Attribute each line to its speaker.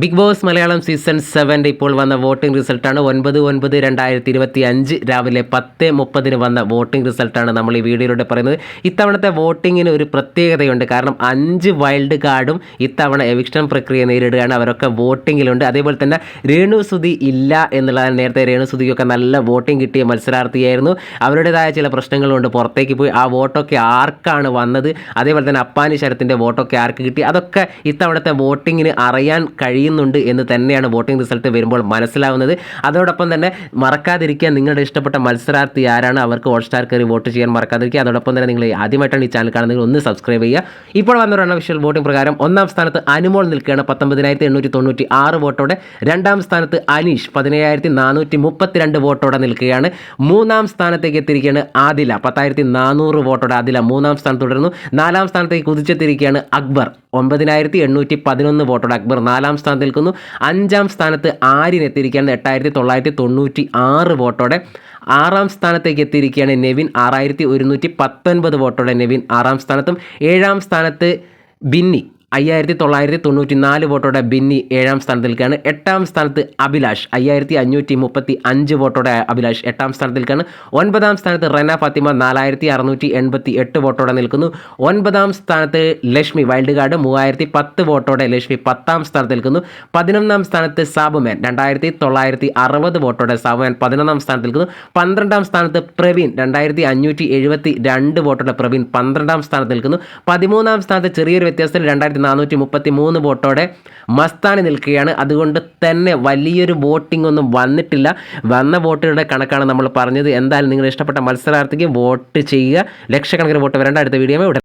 Speaker 1: Big boss Malayalam season സെവന്റെ ഇപ്പോൾ വന്ന വോട്ടിംഗ് റിസൾട്ടാണ്. ഒൻപത് ഒൻപത് രണ്ടായിരത്തി ഇരുപത്തി അഞ്ച് രാവിലെ പത്ത് മുപ്പതിന് വന്ന വോട്ടിംഗ് റിസൾട്ടാണ് നമ്മൾ ഈ വീഡിയോയിലൂടെ പറയുന്നത്. ഇത്തവണത്തെ വോട്ടിങ്ങിന് ഒരു പ്രത്യേകതയുണ്ട്. കാരണം അഞ്ച് വൈൽഡ് കാർഡും ഇത്തവണ എവിക്ഷൻ പ്രക്രിയ നേരിടുകയാണ്. അവരൊക്കെ വോട്ടിങ്ങിലുണ്ട്. അതേപോലെ തന്നെ രേണു സുധി ഇല്ല എന്നുള്ളതാണ് നേരത്തെ രേണു സുധിക്കൊക്കെ നല്ല വോട്ടിംഗ് കിട്ടിയ മത്സരാർത്ഥിയായിരുന്നു. അവരുടേതായ ചില പ്രശ്നങ്ങളുണ്ട്. പുറത്തേക്ക് പോയി ആ വോട്ടൊക്കെ ആർക്കാണ് വന്നത്? അതേപോലെ തന്നെ അപ്പാനി ശരത്തിന്റെ വോട്ടൊക്കെ ആർക്ക് കിട്ടി? അതൊക്കെ ഇത്തവണത്തെ വോട്ടിങ്ങിന് അറിയാൻ കഴിയുന്നുണ്ട് എന്ന് തന്നെയാണ് വോട്ടിംഗ് റിസൾട്ട് വരുമ്പോൾ മനസ്സിലാവുന്നത്. അതോടൊപ്പം തന്നെ മറക്കാതിരിക്കുക. നിങ്ങളുടെ ഇഷ്ടപ്പെട്ട മത്സരാർത്ഥി ആരാണ് അവർക്ക് ഹോട്ട്സ്റ്റാർ കയറി വോട്ട് ചെയ്യാൻ മറക്കാതിരിക്കുക. അതോടൊപ്പം തന്നെ നിങ്ങൾ ആദ്യമായിട്ടാണ് ഈ ചാനൽ കാണുന്നത്. ഒന്ന് സബ്സ്ക്രൈബ് ചെയ്യുക. ഇപ്പോൾ വന്ന വിഷ്വൽ വോട്ടിംഗ് പ്രകാരം ഒന്നാം സ്ഥാനത്ത് അനുമോൾ നിൽക്കുകയാണ്. പത്തൊമ്പതിനായിരത്തി എണ്ണൂറ്റി തൊണ്ണൂറ്റി ആറ് വോട്ടോടെ. രണ്ടാം സ്ഥാനത്ത് അനീഷ് പതിനേഴായിരത്തി നാനൂറ്റി മുപ്പത്തിരണ്ട് വോട്ടോടെ നിൽക്കുകയാണ്. മൂന്നാം സ്ഥാനത്തേക്ക് എത്തിയിരിക്കുകയാണ് ആദില. പത്തായിരത്തി നാനൂറ് വോട്ടോടെ ആദില മൂന്നാം സ്ഥാനത്ത് തുടരുന്നു. നാലാം സ്ഥാനത്തേക്ക് കുതിച്ചെത്തിയിരിക്കുകയാണ് അക്ബർ. ഒമ്പതിനായിരത്തി എണ്ണൂറ്റി പതിനൊന്ന് വോട്ടോടെ അക്ബർ നാലാം സ്ഥാനത്ത് നിൽക്കുന്നു. അഞ്ചാം സ്ഥാനത്ത് ആര്യൻ എത്തിയിരിക്കുകയാണ്. എട്ടായിരത്തി തൊള്ളായിരത്തി തൊണ്ണൂറ്റി ആറ് വോട്ടോടെ ആറാം സ്ഥാനത്തേക്ക് എത്തിയിരിക്കുകയാണ് നെവിൻ. ആറായിരത്തി ഒരുന്നൂറ്റി പത്തൊൻപത് വോട്ടോടെ നെവിൻ ആറാം സ്ഥാനത്തും. ഏഴാം സ്ഥാനത്ത് ബിന്നി. അയ്യായിരത്തി തൊള്ളായിരത്തി തൊണ്ണൂറ്റി നാല് വോട്ടോടെ ബിന്നി ഏഴാം സ്ഥാനത്ത് നിൽക്കുകയാണ്. എട്ടാം സ്ഥാനത്ത് അഭിലാഷ് അയ്യായിരത്തി അഞ്ഞൂറ്റി മുപ്പത്തി അഞ്ച് വോട്ടോടെ അഭിലാഷ് എട്ടാം സ്ഥാനത്ത് നിൽക്കുകയാണ്. ഒൻപതാം സ്ഥാനത്ത് റെന ഫാത്തിമ നാലായിരത്തി അറുന്നൂറ്റി എൺപത്തി എട്ട് വോട്ടോടെ നിൽക്കുന്നു. ഒൻപതാം സ്ഥാനത്ത് ലക്ഷ്മി വൈൽഡ് കാർഡ് മൂവായിരത്തി പത്ത് വോട്ടോടെ ലക്ഷ്മി പത്താം സ്ഥാനത്ത് നിൽക്കുന്നു. പതിനൊന്നാം സ്ഥാനത്ത് സാബുമാൻ രണ്ടായിരത്തി തൊള്ളായിരത്തി അറുപത് വോട്ടോടെ സാബുമേൻ പതിനൊന്നാം സ്ഥാനത്ത് നിൽക്കുന്നു. പന്ത്രണ്ടാം സ്ഥാനത്ത് പ്രവീൺ രണ്ടായിരത്തി അഞ്ഞൂറ്റി എഴുപത്തി രണ്ട് വോട്ടോടെ പ്രവീൺ പന്ത്രണ്ടാം സ്ഥാനത്ത് നിൽക്കുന്നു. പതിമൂന്നാം സ്ഥാനത്ത് ചെറിയൊരു വ്യത്യാസത്തിൽ രണ്ടായിരത്തി നാനൂറ്റി മുപ്പത്തി മൂന്ന് വോട്ടോടെ മസ്താനി നിൽക്കുകയാണ്. അതുകൊണ്ട് തന്നെ വലിയൊരു വോട്ടിംഗ് ഒന്നും വന്നിട്ടില്ല. വന്ന വോട്ടുകളുടെ കണക്കാണ് നമ്മൾ പറഞ്ഞത്. എന്തായാലും നിങ്ങൾ ഇഷ്ടപ്പെട്ട മത്സരാർത്ഥിക്ക് വോട്ട് ചെയ്യുക. ലക്ഷക്കണക്കിന് വോട്ട് വരേണ്ട. അടുത്ത വീഡിയോ ഇവിടെ